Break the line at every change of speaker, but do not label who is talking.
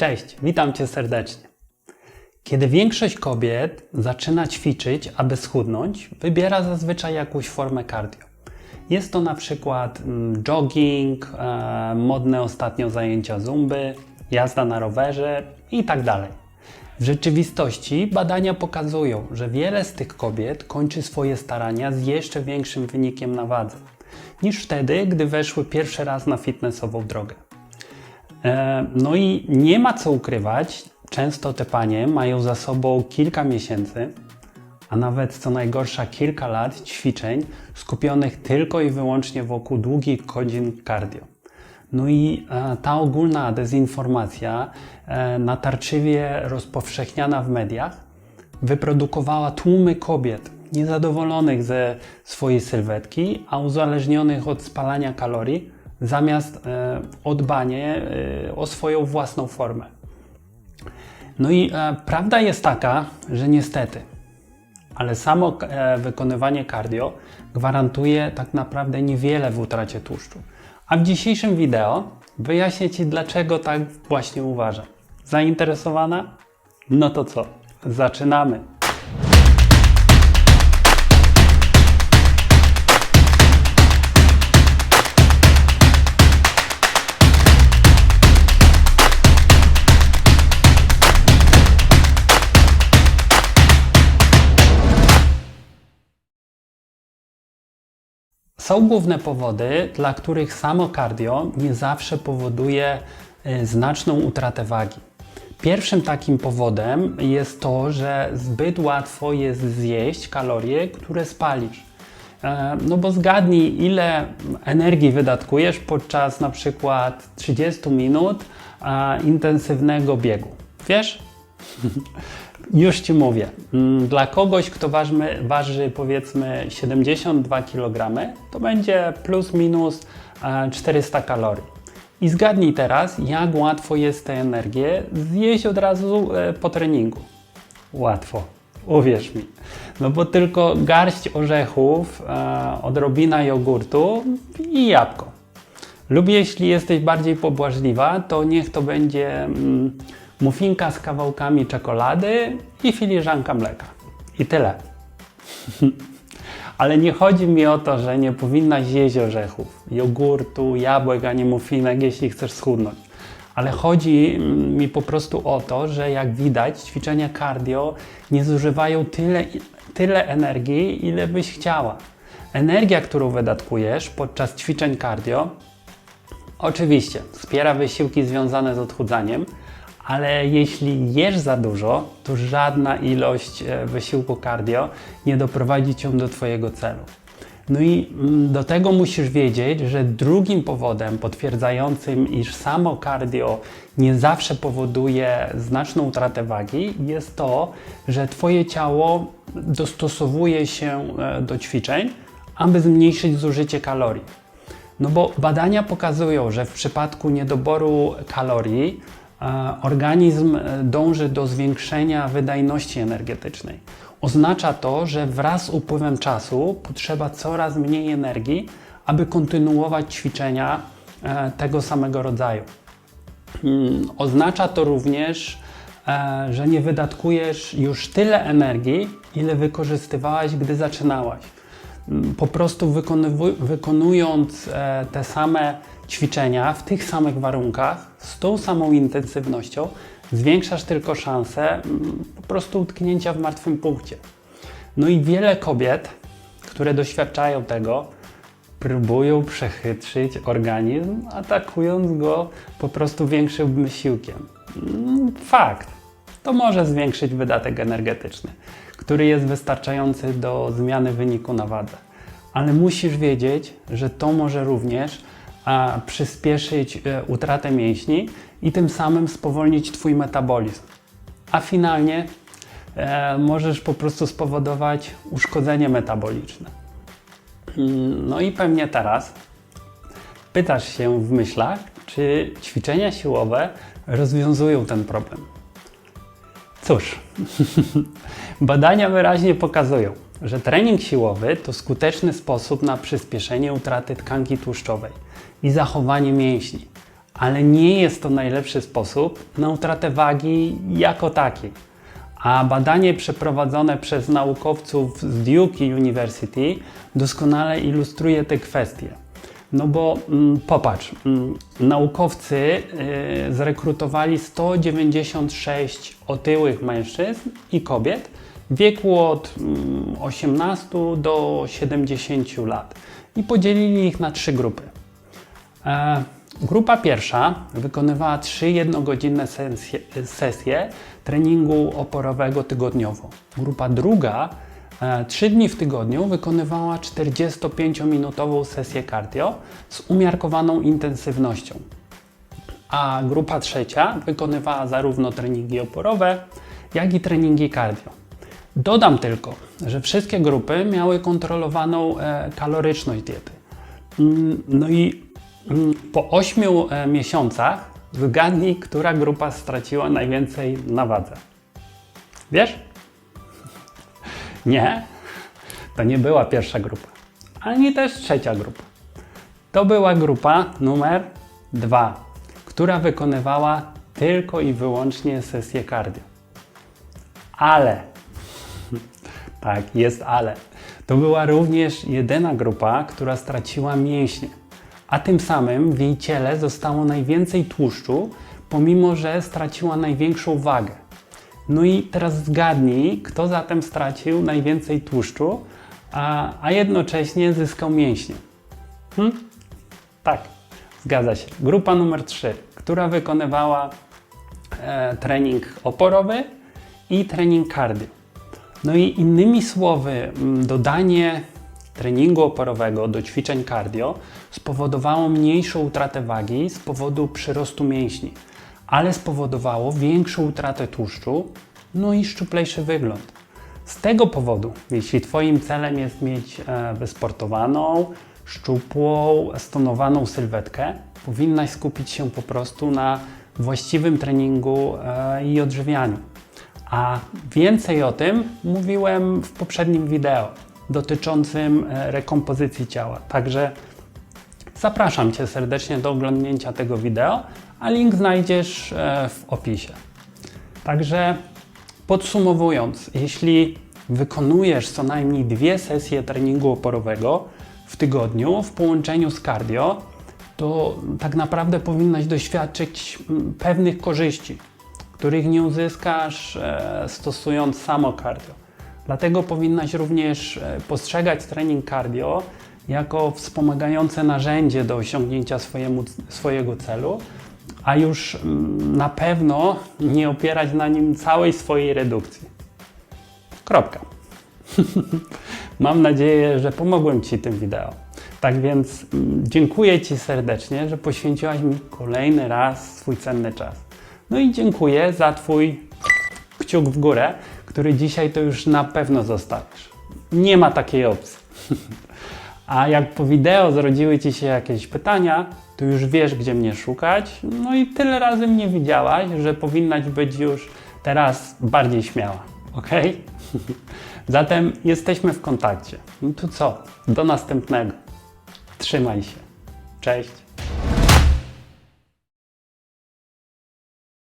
Cześć, witam Cię serdecznie. Kiedy większość kobiet zaczyna ćwiczyć, aby schudnąć, wybiera zazwyczaj jakąś formę cardio. Jest to na przykład mm, jogging, e, modne ostatnio zajęcia zumby, jazda na rowerze i tak. W rzeczywistości badania pokazują, że wiele z tych kobiet kończy swoje starania z jeszcze większym wynikiem na wadze niż wtedy, gdy weszły pierwszy raz na fitnessową drogę. E, No i nie ma co ukrywać, często te panie mają za sobą kilka miesięcy, a nawet co najgorsza kilka lat ćwiczeń skupionych tylko i wyłącznie wokół długich godzin cardio. No i e, ta ogólna dezinformacja, e, natarczywie rozpowszechniana w mediach, wyprodukowała tłumy kobiet niezadowolonych ze swojej sylwetki, a uzależnionych od spalania kalorii, zamiast e, o dbanie e, o swoją własną formę. No i e, prawda jest taka, że niestety, ale samo e, wykonywanie cardio gwarantuje tak naprawdę niewiele w utracie tłuszczu. A w dzisiejszym wideo wyjaśnię Ci, dlaczego tak właśnie uważam. Zainteresowana? No to co? Zaczynamy! Są główne powody, dla których samo cardio nie zawsze powoduje y, znaczną utratę wagi. Pierwszym takim powodem jest to, że zbyt łatwo jest zjeść kalorie, które spalisz. E, No bo zgadnij, ile energii wydatkujesz podczas na przykład 30 minut intensywnego biegu. Wiesz? Już Ci mówię. Mm, Dla kogoś, kto waży, waży powiedzmy 72 kg, to będzie plus minus e, 400 kalorii. I zgadnij teraz, jak łatwo jest tę energię zjeść od razu e, po treningu. Łatwo, uwierz mi. No bo tylko garść orzechów, e, odrobina jogurtu i jabłko. Lub jeśli jesteś bardziej pobłażliwa, to niech to będzie mm, muffinka z kawałkami czekolady i filiżanka mleka. I tyle. Ale nie chodzi mi o to, że nie powinnaś jeść orzechów, jogurtu, jabłek, a nie muffinek, jeśli chcesz schudnąć. Ale chodzi mm, mi po prostu o to, że jak widać, ćwiczenia cardio nie zużywają tyle, tyle energii, ile byś chciała. Energia, którą wydatkujesz podczas ćwiczeń cardio, Oczywiście, wspiera wysiłki związane z odchudzaniem, ale jeśli jesz za dużo, to żadna ilość e, wysiłku cardio nie doprowadzi cię do Twojego celu. No i mm, do tego musisz wiedzieć, że drugim powodem potwierdzającym, iż samo cardio nie zawsze powoduje znaczną utratę wagi, jest to, że Twoje ciało dostosowuje się e, do ćwiczeń, aby zmniejszyć zużycie kalorii. No bo badania pokazują, że w przypadku niedoboru kalorii e, organizm e, dąży do zwiększenia wydajności energetycznej. Oznacza to, że wraz z upływem czasu potrzeba coraz mniej energii, aby kontynuować ćwiczenia e, tego samego rodzaju. Mm, Oznacza to również, że nie wydatkujesz już tyle energii, ile wykorzystywałaś, gdy zaczynałaś. Po prostu wykonując e, te same ćwiczenia w tych samych warunkach, z tą samą intensywnością, zwiększasz tylko szansę mm, po prostu utknięcia w martwym punkcie. No i wiele kobiet, które doświadczają tego, próbują przechytrzyć organizm, atakując go po prostu większym wysiłkiem. Mm, Fakt. To może zwiększyć wydatek energetyczny, który jest wystarczający do zmiany wyniku na wadze. Ale musisz wiedzieć, że to może również a, przyspieszyć e, utratę mięśni i tym samym spowolnić Twój metabolizm. A finalnie e, możesz po prostu spowodować uszkodzenie metaboliczne. No i pewnie teraz pytasz się w myślach, czy ćwiczenia siłowe rozwiązują ten problem. Cóż, badania wyraźnie pokazują, że trening siłowy to skuteczny sposób na przyspieszenie utraty tkanki tłuszczowej i zachowanie mięśni, ale nie jest to najlepszy sposób na utratę wagi jako takiej. A badanie przeprowadzone przez naukowców z Duke University doskonale ilustruje te kwestie. No bo mm, popatrz, mm, naukowcy y, zrekrutowali 196 otyłych mężczyzn i kobiet w wieku od mm, 18 do 70 lat i podzielili ich na trzy grupy. E, grupa pierwsza wykonywała trzy jednogodzinne sesje, sesje treningu oporowego tygodniowo. Grupa druga trzy dni w tygodniu wykonywała 45-minutową sesję cardio z umiarkowaną intensywnością. A grupa trzecia wykonywała zarówno treningi oporowe, jak i treningi cardio. Dodam tylko, że wszystkie grupy miały kontrolowaną e, kaloryczność diety. Mm, No i mm, po 8 e, miesiącach zgadnij, która grupa straciła najwięcej na wadze. Wiesz? Nie, to nie była pierwsza grupa, ani też trzecia grupa. To była grupa numer 2, która wykonywała tylko i wyłącznie sesję cardio. Ale tak, jest ale. To była również jedyna grupa, która straciła mięśnie, a tym samym w jej ciele zostało najwięcej tłuszczu, pomimo że straciła największą wagę. No i teraz zgadnij, kto zatem stracił najwięcej tłuszczu, a, a jednocześnie zyskał mięśnie. Hm? Tak, zgadza się. Grupa numer 3, która wykonywała e, trening oporowy i trening cardio. No i innymi słowy, dodanie treningu oporowego do ćwiczeń cardio spowodowało mniejszą utratę wagi z powodu przyrostu mięśni, ale spowodowało większą utratę tłuszczu, no i szczuplejszy wygląd. Z tego powodu, jeśli Twoim celem jest mieć e, wysportowaną, szczupłą, stonowaną sylwetkę, powinnaś skupić się po prostu na właściwym treningu e, i odżywianiu. A więcej o tym mówiłem w poprzednim wideo dotyczącym e, rekompozycji ciała. Także zapraszam Cię serdecznie do oglądnięcia tego wideo, a link znajdziesz e, w opisie. Także podsumowując, jeśli wykonujesz co najmniej dwie sesje treningu oporowego w tygodniu w połączeniu z cardio, to tak naprawdę powinnaś doświadczyć mm, pewnych korzyści, których nie uzyskasz e, stosując samo cardio. Dlatego powinnaś również e, postrzegać trening cardio jako wspomagające narzędzie do osiągnięcia swojemu, swojego celu, a już mm, na pewno nie opierać na nim całej swojej redukcji. Kropka. Mam nadzieję, że pomogłem Ci tym wideo. Tak więc mm, dziękuję Ci serdecznie, że poświęciłaś mi kolejny raz swój cenny czas. No i dziękuję za Twój kciuk w górę, który dzisiaj to już na pewno zostawisz. Nie ma takiej opcji. A jak po wideo zrodziły Ci się jakieś pytania, to już wiesz, gdzie mnie szukać. No i tyle razy mnie widziałaś, że powinnaś być już teraz bardziej śmiała. Ok? Zatem jesteśmy w kontakcie. No to co? Do następnego. Trzymaj się. Cześć.